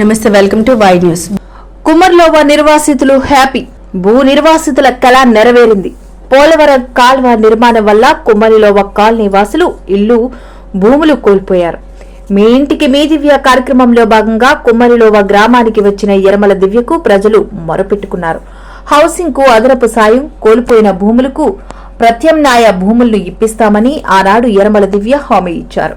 నమస్తే welcome to Y news. కుమర్లోవ నిర్వాసితులు హ్యాపీ. భూ నిర్వాసితుల కళ నెరవేరింది. పోలవరం కాల్వ నిర్మాణం వల్ల కుమ్మరిలోవ కాల్ వాసులు ఇల్లు భూములు కోల్పోయారు. మీ ఇంటికి మీ దివ్య కార్యక్రమంలో భాగంగా కుమ్మరిలోవ గ్రామానికి వచ్చిన ఎరమల దివ్యకు ప్రజలు మొరపెట్టుకున్నారు. హౌసింగ్కు అదనపు సాయం కోల్పోయిన భూములకు ప్రత్యామ్నాయ భూములను ఇప్పిస్తామని ఆనాడు ఎరమల దివ్య హామీ ఇచ్చారు.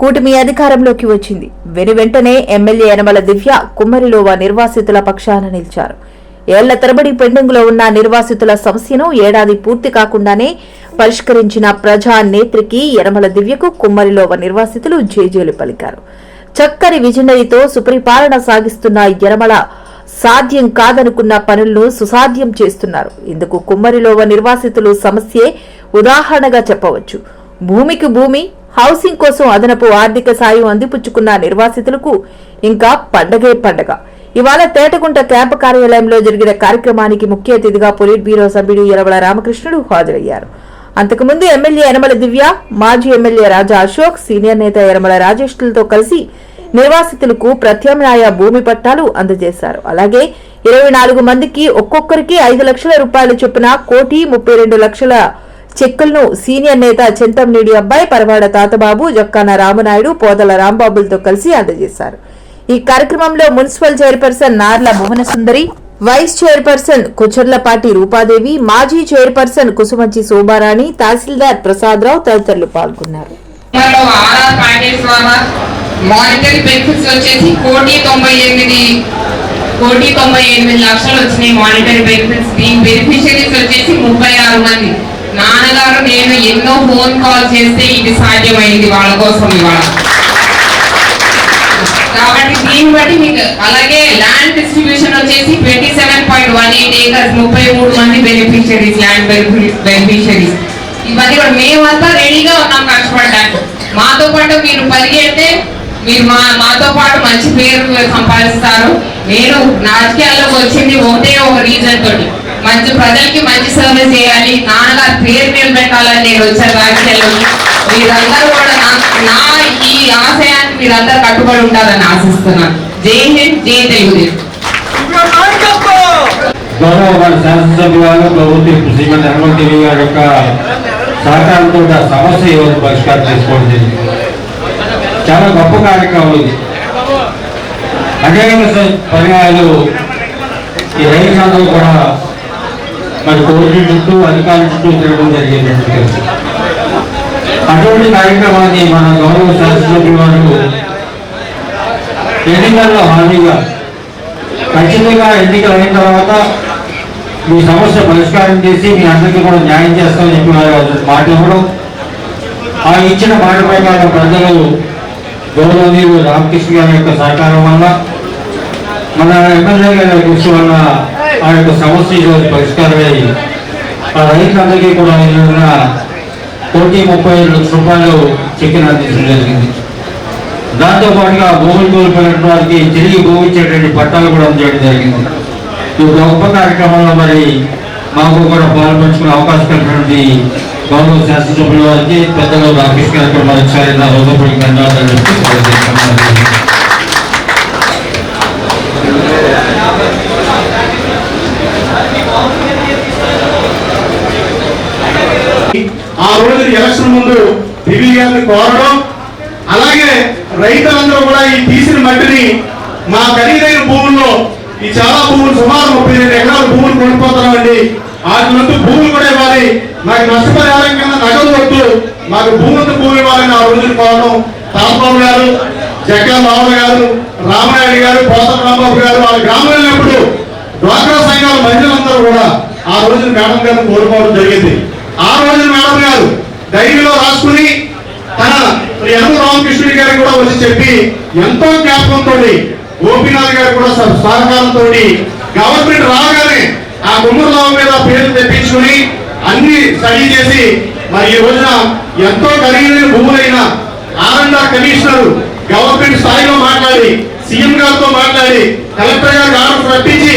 కూటమి అధికారంలోకి వచ్చింది. వెను వెంటనే ఎమ్మెల్యే యనమల దివ్య కుమ్మరిలోవ నిర్వాసితుల పక్షాన నిలిచారు. ఏళ్ళ తరబడి పెండింగ్లో ఉన్న నిర్వాసితుల సమస్యను ఏడాది పూర్తి కాకుండానే పరిష్కరించిన ప్రజా నేత్రికి యనమల దివ్యకు కుమ్మరిలోవ నిర్వాసితులు జేజేలు పలికారు. చక్కని విజనరీతో సుపరిపాలన సాగిస్తున్న యనమల సాధ్యం కాదనుకున్న పనులను సుసాధ్యం చేస్తున్నారు. ఇందుకు కుమ్మరిలోవ నిర్వాసితులు సమస్యే ఉదాహరణగా చెప్పవచ్చు. భూమికి భూమి హౌసింగ్ కోసం అదనపు ఆర్థిక సాయం అందిపుచ్చుకున్న నిర్వాసితులకు ఇంకా పండగే పండగ. ఇవాళ తేటగుంట క్యాంపు కార్యాలయంలో జరిగిన కార్యక్రమానికి ముఖ్య అతిథిగా పొలిట్ బ్యూరో సభ్యుడు ఎరవల రామకృష్ణుడు హాజరయ్యారు. అంతకుముందు ఎమ్మెల్యే యనమల దివ్య మాజీ ఎమ్మెల్యే రాజా అశోక్ సీనియర్ నేత యనమల రాజేష్లతో కలిసి నిర్వాసితులకు ప్రత్యామ్నాయ భూమి పట్టాలు అందజేశారు. అలాగే ఇరవై నాలుగు మందికి ఒక్కొక్కరికి ఐదు లక్షల రూపాయల చొప్పున కోటి ముప్పై రెండు లక్షల చెక్కులను సీనియర్ నేత చింతంనేడి అబ్బాయి పరవాడ తాతబాబు జొక్కాన రామనాయుడు పోదల రాంబాబులతో కలిసి అందజేశారు. ఈ కార్యక్రమంలో municipal chairperson Narla Bhuvana Sundari vice chairperson Kucharlapati Rupadevi మాజీ చైర్పర్సన్ కుసుమంచి శోభారాణి తహసీల్దార్ ప్రసాదరావు తదితరులు పాల్గొన్నారు. మానిటరీ బెనిఫిట్స్ వచ్చేసి కోటి తొంభై ఎనిమిది కోటి తొంభై ఎనిమిది లక్షలు వచ్చినాయి మానిటరీ బెనిఫిట్స్. దీని బెనిఫిషరీస్ వచ్చేసి ముప్పై ఆరు మంది. నాన్నగారు నేను ఎన్నో ఫోన్ కాల్ చేస్తే ఇది సాధ్యమైంది వాళ్ళ కోసం ఇవాళ. కాబట్టి దీన్ని బట్టి మీకు అలాగే ల్యాండ్ డిస్ట్రిబ్యూషన్ వచ్చేసి twenty seven point one eight acres ముప్పై మూడు మంది బెనిఫిషరీస్ ల్యాండ్ బెనిఫిషరీస్ ఇవన్నీ కూడా మేమంతా రెడీగా ఉన్నాం కష్టపడడానికి. మాతో పాటు మీరు పరిగెడితే మీరు మా మాతో పాటు మంచి పేరు సంపాదిస్తారు. నేను రాజకీయాల్లోకి వచ్చింది ఒకటే ఒక రీజన్ తోటి. మంచి ప్రజలకి మంచి సేవ చేయాలి. నాన్నగారి పేరు నిలబెట్టాలని నేను వచ్చాను రాజకీయాల్లో మీరందరూ కూడా నా- ఈ ఆశయానికి మీరందరూ కట్టుబడి ఉంటారని ఆశిస్తున్నాను. జై హింద్ జై తెలుగుదేశం. గౌరవ శాసనసభ్యులు ప్రభుత్వ శ్రీమతి హనుమంతేవి గారి యొక్క సహకారంతో సమస్య ఈరోజు పరిష్కారం చేసుకోవడం జరిగింది. చాలా గొప్ప కార్యక్రమం ఇది. అనేక స- పర్యాయాలు ఈ సంఘం కూడా అది కోర్టు చుట్టూ అధికారుల చుట్టూ తిరగడం జరిగింది. అటువంటి కార్యక్రమాన్ని మన గౌరవ శాసనసభ్యులు వారు ఎన్నికల్లో హామీగా ఖచ్చితంగా ఎన్నికలు అయిన తర్వాత మీ సమస్య పరిష్కారం చేసి మీ అందరికీ కూడా న్యాయం చేస్తామని చెప్పి వారు మాట ఇవ్వడం. ఆ ఇచ్చిన మాట ప్రకారం ప్రజలు గౌరవనీయులు రామకృష్ణ గారి యొక్క సహకారం వల్ల మన ఎమ్మెల్యే గారి కృషి వల్ల ఆ యొక్క సమస్య ఈరోజు పరిష్కారమై ఆ రైతులందరికీ కూడా ఈరోజున కోటి ముప్పై లక్షల రూపాయలు చెక్కిన అందించడం జరిగింది. దాంతో పాటుగా భూములు కోల్పోయిన వారికి తిరిగి భూమి ఇచ్చేటువంటి పట్టాలు కూడా అందజేయడం జరిగింది. ఈ గొప్ప కార్యక్రమంలో మరి మాకు కూడా పాల్పంచుకునే అవకాశం కలిగినటువంటి గౌరవ శాసనసభ్యుల వారికి పెద్దలు రాకేష్ గారికి మరొకసారి నా హృదయపూర్వక ధన్యవాదాలు ఆ రోజు ఎలక్షన్ ముందు దివి గారిని కోరడం అలాగే రైతులందరూ కూడా ఈ తీసిన మట్టిని మా ఖరీదైన భూముల్లో ఈ చాలా భూములు సుమారు ముప్పై రెండు ఎకరాల భూములు కొనుక్కోతున్నామండి వాటినంతా భూములు కూడా ఇవ్వాలి. మాకు నష్టపరిహారం కింద నగదు వద్దు. మాకు భూములతో భూమి ఇవ్వాలని ఆ రోజున కోరడం. తాతబాబు గారు జగన్ బాబు గారు రామనాయుడు గారు పోతం రాంబాబు గారు వాళ్ళ గ్రామం వెళ్ళినప్పుడు డ్వాక్రా సంఘాల మహిళలందరూ కూడా ఆ రోజున మేడం గారిని కోరుకోవడం జరిగింది. ఆ రోజున మేడం గారు డైరీలో రాసుకుని తన యనమ రామకృష్ణుడి గారికి కూడా వచ్చి చెప్పి ఎంతో జ్ఞాపకంతో గోపీనాథ్ గారు కూడా సహకారంతో గవర్నమెంట్ రాగానే ఆ గుమ్మరావు మీద పేరు తెప్పించుకుని అన్ని స్టడీ చేసి మరి ఈ రోజున ఎంతో ఖరీదైన భూములైన ఆర్ఎండ్ఆర్ కమిషనర్ గవర్నమెంట్ స్థాయిలో మాట్లాడి సీఎం గారితో మాట్లాడి కలెక్టర్ గారికి ఆర్డర్ రప్పించి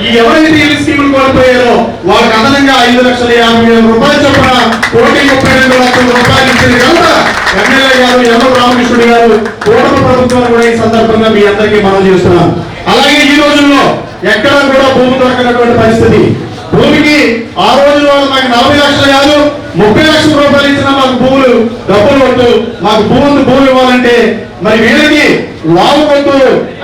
ఈ ఎవరైతే ఈ స్కీములు కోల్పోయారో వారికి అదనంగా ఐదు లక్షల యాభై వేల రూపాయలు చొప్పున కోటి ముప్పై రెండు లక్షల రూపాయలు ఇచ్చింది కనుక ఎమ్మెల్యే గారు ఎవరు రామకృష్ణుడు గారు కూటమి ప్రభుత్వాన్ని కూడా ఈ సందర్భంగా మీ అందరికీ మనం చేస్తున్నాం. అలాగే ఈ రోజుల్లో ఎక్కడా కూడా భూమి దొరకనటువంటి పరిస్థితి. భూమికి ఆ రోజు వాళ్ళు మాకు నలభై లక్షలు కాదు ముప్పై లక్షల రూపాయలు ఇచ్చిన మాకు భూములు డబ్బులు కొట్టు మాకు భూములు భూమి ఇవ్వాలంటే మరి వీళ్ళకి లావు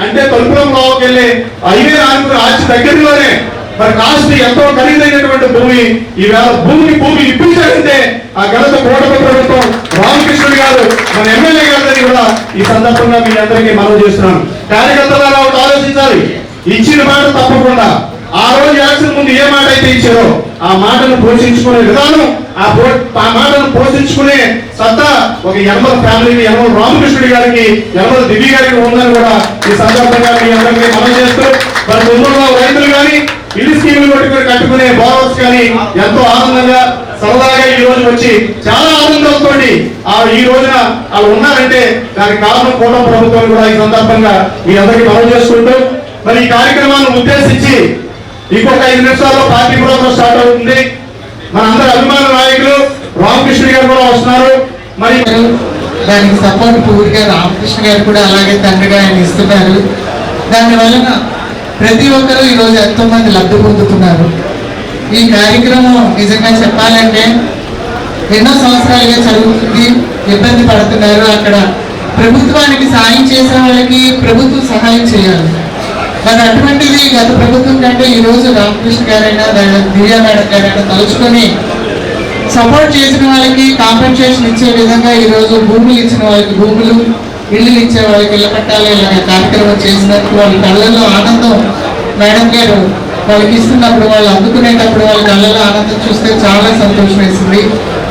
అంటే తలుపురం లావుకి వెళ్ళి హైవే ఆనుకుని ఆచి దగ్గరలోనే మరి కాస్ట్ ఎంతో ఖరీదైనటువంటి భూమి ఈవేళ భూమిని భూమి ఇప్పించాలంటే ఆ ఘనత కూటమి ప్రభుత్వం రామకృష్ణుడు గారు మన ఎమ్మెల్యే గారిని కూడా ఈ సందర్భంగా మీ అందరికీ మనం చేస్తున్నాను. కార్యకర్తలారా ఆలోచించాలి. ఇచ్చిన మాట తప్పకుండా ఆ రోజు ఎలక్షన్ ముందు ఏ మాట అయితే ఇచ్చారో ఆ మాటను పోషించుకునే విధానం ఆ పో ఆ మాటను పోషించుకునే సత్తా ఒక యనమల ఫ్యామిలీని యనమల రామకృష్ణుడి గారికి యనమల దివ్య గారికి ఉందని కూడా ఈ సందర్భంగా మీ అందరికీ మనం చేస్తూ మన ముందులో రైతులు కానీ ఇల్లు స్కీములు కొట్టుకుని కట్టుకునే బోనస్ కానీ ఎంతో ఆనందంగా సరదాగా ఈ రోజు వచ్చి చాలా ఆనందంతో ఆ ఈ రోజున వాళ్ళు ఉన్నారంటే దానికి కారణం కూడా ప్రభుత్వం కూడా ఈ సందర్భంగా మీ అందరికీ మనం చేసుకుంటూ మరి ఈ కార్యక్రమాన్ని ఉద్దేశించి ఇంకొక ఐదు నిమిషాల్లో పార్టీ ప్రోగ్రామ్ స్టార్ట్ అవుతుంది. మన అందరి అభిమాన నాయకులు రామకృష్ణ గారు కూడా వస్తున్నారు. మరి దానికి సపోర్ట్ పూర్తిగా రామకృష్ణ గారు కూడా అలాగే తండ్రిగా ఆయన ఇస్తున్నారు. దాని వలన ప్రతి ఒక్కరూ ఈరోజు ఎంతో మంది లబ్ధి పొందుతున్నారు. ఈ కార్యక్రమం నిజంగా చెప్పాలంటే ఎన్నో సంవత్సరాలుగా చదువుతుంది ఇబ్బంది పడుతున్నారు. అక్కడ ప్రభుత్వానికి సాయం చేసే వాళ్ళకి ప్రభుత్వం సహాయం చేయాలి. మరి అటువంటిది గత ప్రభుత్వం కంటే ఈ రోజు రామకృష్ణ గారైనా దివ్యా మేడం గారైనా తలుచుకొని సపోర్ట్ చేసిన వాళ్ళకి కాంపెన్సేషన్ ఇచ్చే విధంగా ఈరోజు భూములు ఇచ్చిన వాళ్ళకి భూములు ఇళ్ళు ఇచ్చే వాళ్ళకి ఇళ్ళ కట్టాలి ఇలాగ కార్యక్రమం చేసినప్పుడు వాళ్ళ కళ్ళల్లో ఆనందం మేడం గారు వాళ్ళకి ఇస్తున్నప్పుడు వాళ్ళు అందుకునేటప్పుడు వాళ్ళ కళ్ళల్లో ఆనందం చూస్తే చాలా సంతోషం వేసింది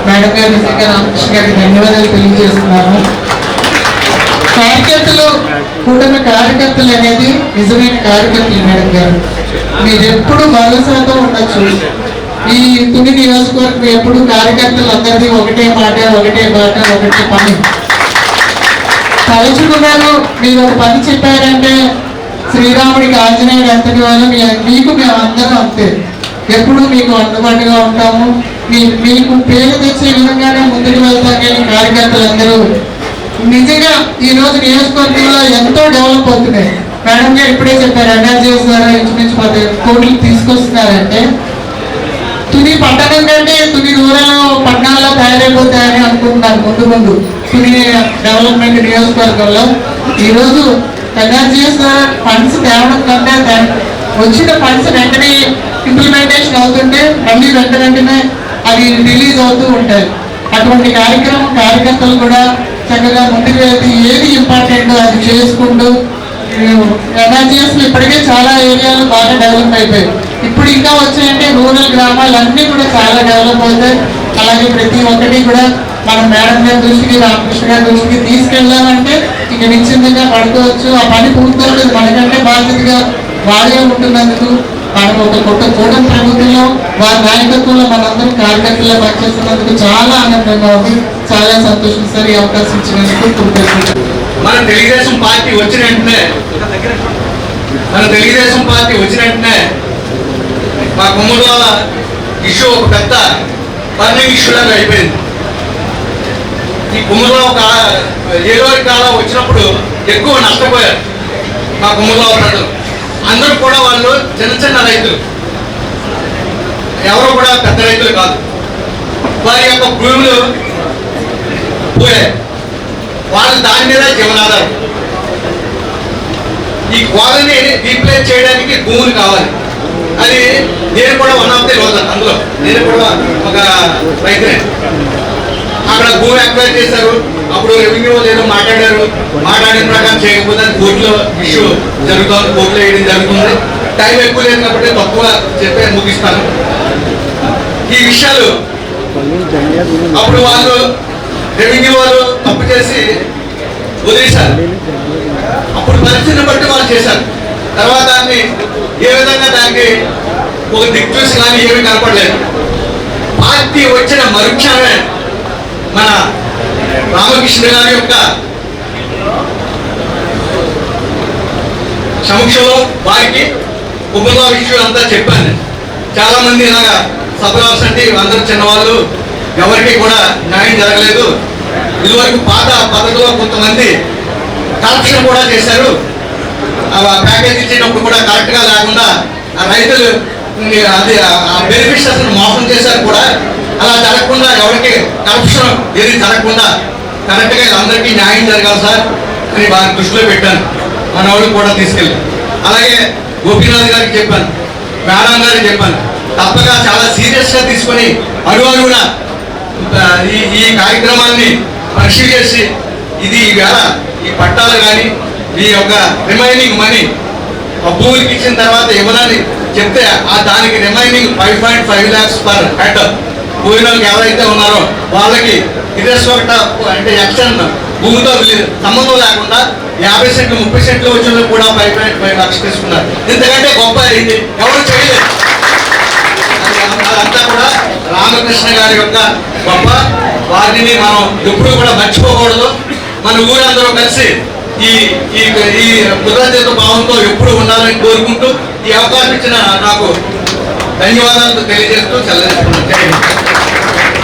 మేడం గారు నిజంగా రామకృష్ణ గారికి ధన్యవాదాలు తెలియజేస్తున్నాము కార్యకర్తలు కూటమి కార్యకర్తలు అనేది నిజమైన కార్యకర్తలు మేడం గారు. మీరు ఎప్పుడు భరోసాతో ఉండొచ్చు. ఈ తుని నియోజకవర్గం ఎప్పుడు కార్యకర్తలు అందరిది ఒకటే మాట ఒకటే మాట ఒకటే పని. తలుచుకున్నారు మీరు ఒక పని చెప్పారంటే శ్రీరాముడికి ఆంజనేయుడు ఎంతటి వాళ్ళు మీ- మీకు మేము అందరం అంతే. ఎప్పుడు మీకు అందుబాటుగా ఉంటాము. మీ మీకు పేరు తెచ్చే విధంగానే ముందుకు వెళ్తాం కానీ కార్యకర్తలందరూ నిజంగా ఈ రోజు నియోజకవర్గంలో ఎంతో డెవలప్ అవుతున్నాయి. మేడం గారు ఇప్పుడే చెప్పారు ఎన్ఆర్జీఎస్ ద్వారా ఇంచుమించు పది కోట్లు తీసుకొస్తున్నారంటే తుని పట్టణం కంటే తుని రూరల్ పట్టణాల్లో తయారైపోతాయని అనుకుంటున్నాను ముందు ముందు తుని డెవలప్మెంట్ నియోజకవర్గంలో. ఈరోజు ఎన్ఆర్జీఎస్ ఫండ్స్ తేవడం కంటే వచ్చిన ఫండ్స్ వెంటనే ఇంప్లిమెంటేషన్ అవుతుంటే మళ్ళీ వెంట వెంటనే అవి రిలీజ్ అవుతూ ఉంటాయి. అటువంటి కార్యక్రమం కార్యకర్తలు కూడా చక్కగా ముందుకు వెళ్తే ఏది ఇంపార్టెంట్ అది చేసుకుంటూ ఎన్ఆర్జీఎస్ ఇప్పటికే చాలా ఏరియాలు బాగా డెవలప్ అయిపోయాయి. ఇప్పుడు ఇంకా వచ్చాయంటే రూరల్ గ్రామాలు అన్నీ కూడా చాలా డెవలప్ అవుతాయి. అలాగే ప్రతి ఒక్కటి కూడా మనం మేడం గారి దృష్టికి రామకృష్ణ గారి దృష్టికి తీసుకెళ్ళామంటే ఇక నిశ్చింతగా పడుకోవచ్చు. ఆ పని పూర్తవుతుంది. మనకంటే బాధ్యతగా వాడే ఉంటున్నందుకు మనం ఒక కొత్త కూటమి ప్రభుత్వంలో వారి నాయకత్వంలో మనందరూ కార్యకర్తల్లో పనిచేస్తున్నందుకు చాలా ఆనందంగా ఉంది. చాలా సంతోషం సార్ ఈ అవకాశం ఇచ్చినందుకు కృతజ్ఞతలు. మన తెలుగుదేశం పార్టీ వచ్చిన వెంటనే మన తెలుగుదేశం పార్టీ వచ్చిన వెంటనే మా కుమ్మలో ఇష్యూ ఒక పెద్ద బర్నింగ్ ఇష్యూ అయిపోయింది. ఈ కుమ్మలో ఒక ఏడో కాలం వచ్చినప్పుడు ఎక్కువ నష్టపోయారు మా కుమ్మలో ప్రజలు. అందరూ కూడా వాళ్ళు చిన్న చిన్న రైతులు. ఎవరు కూడా పెద్ద రైతులు కాదు. వారి యొక్క భూములు పోయాయి. వాళ్ళు దాని మీద జీవనాధారం. ఈ కాలనీ రీప్లేస్ చేయడానికి భూములు కావాలి. అది నేను కూడా వన్ ఆఫ్ ది రోజు అందులో. నేను కూడా ఒక రైతునే. అక్కడ భూమి అక్వైర్ చేశారు. అప్పుడు రెవెన్యూ ఏదో మాట్లాడారు. మాట్లాడిన ప్రకారం చేయకపోతే అది కోర్టులో ఇష్యూ జరుగుతుంది కోర్టులో వేయడం జరుగుతుంది. టైం ఎక్కువ లేదు కాబట్టి తక్కువ చెప్పే ముగిస్తాను. ఈ విషయాలు అప్పుడు వాళ్ళు రెవెన్యూ వాళ్ళు తప్పు చేసి వదిలేశారు. అప్పుడు పరిస్థితిని బట్టి వాళ్ళు చేశారు. తర్వాత దాన్ని ఏ విధంగా దానికి ఒక దిక్చూసి కానీ ఏమీ కనపడలేదు. పార్టీ వచ్చిన మరుక్షణమే మన రామకృష్ణ గారి యొక్క సమక్షంలో వారికి ఉపలా విషయం అంతా చెప్పాను. చాలామంది చాలా మంది ఇలాగా సభలు అంటే అందరూ చిన్నవాళ్ళు ఎవరికి కూడా న్యాయం జరగలేదు. ఇదివరకు పాత పథకంలో కొంతమంది కరప్షన్ కూడా చేశారు. ఆ ప్యాకేజ్ ఇచ్చేటప్పుడు కూడా కరెక్ట్గా లేకుండా ఆ రైతులు అది ఆ బెనిఫిషియర్స్ మోసం చేశారు కూడా. అలా జరగకుండా ఎవరికి కరప్షన్ ఏది జరగకుండా కరెక్ట్గా అందరికీ న్యాయం జరగాలి సార్ అని వారి దృష్టిలో పెట్టాను. మన వాళ్ళు కూడా తీసుకెళ్ళి. అలాగే గోపీనాథ్ గారికి చెప్పాను మేడం గారికి చెప్పాను. తప్పగా చాలా సీరియస్గా తీసుకొని అడుగు అడుగున ఈ ఈ కార్యక్రమాన్ని పరిశీలించి ఇది ఈవేళ ఈ పట్టాలు కానీ ఈ యొక్క రిమైనింగ్ మనీ ఆ భూమికి ఇచ్చిన తర్వాత ఇవ్వనని చెప్తే ఆ దానికి remaining five point five lakhs per head పోయిన వాళ్ళకి ఎవరైతే ఉన్నారో వాళ్ళకి ఇరెస్పెక్ట్ అంటే ఎక్స్టెండ్ భూమితో సంబంధం లేకుండా యాభై సెంట్లు ముప్పై సెంట్లు వచ్చిన కూడా పైపు పాయింట్ ఫైవ్ తీసుకున్నారు. ఎందుకంటే గొప్ప ఇది ఎవరు చేయలేదు. అదంతా కూడా రామకృష్ణ గారి యొక్క గొప్ప వారిని మనం ఎప్పుడూ కూడా మర్చిపోకూడదు. మన ఊరందరూ కలిసి ఈ ఈ ఈ కృతజ్ఞత భావంతో ఎప్పుడు ఉండాలని కోరుకుంటూ ఈ అవకాశం ఇచ్చిన నాకు ధన్యవాదాలు తెలియజేస్తూ సెలవు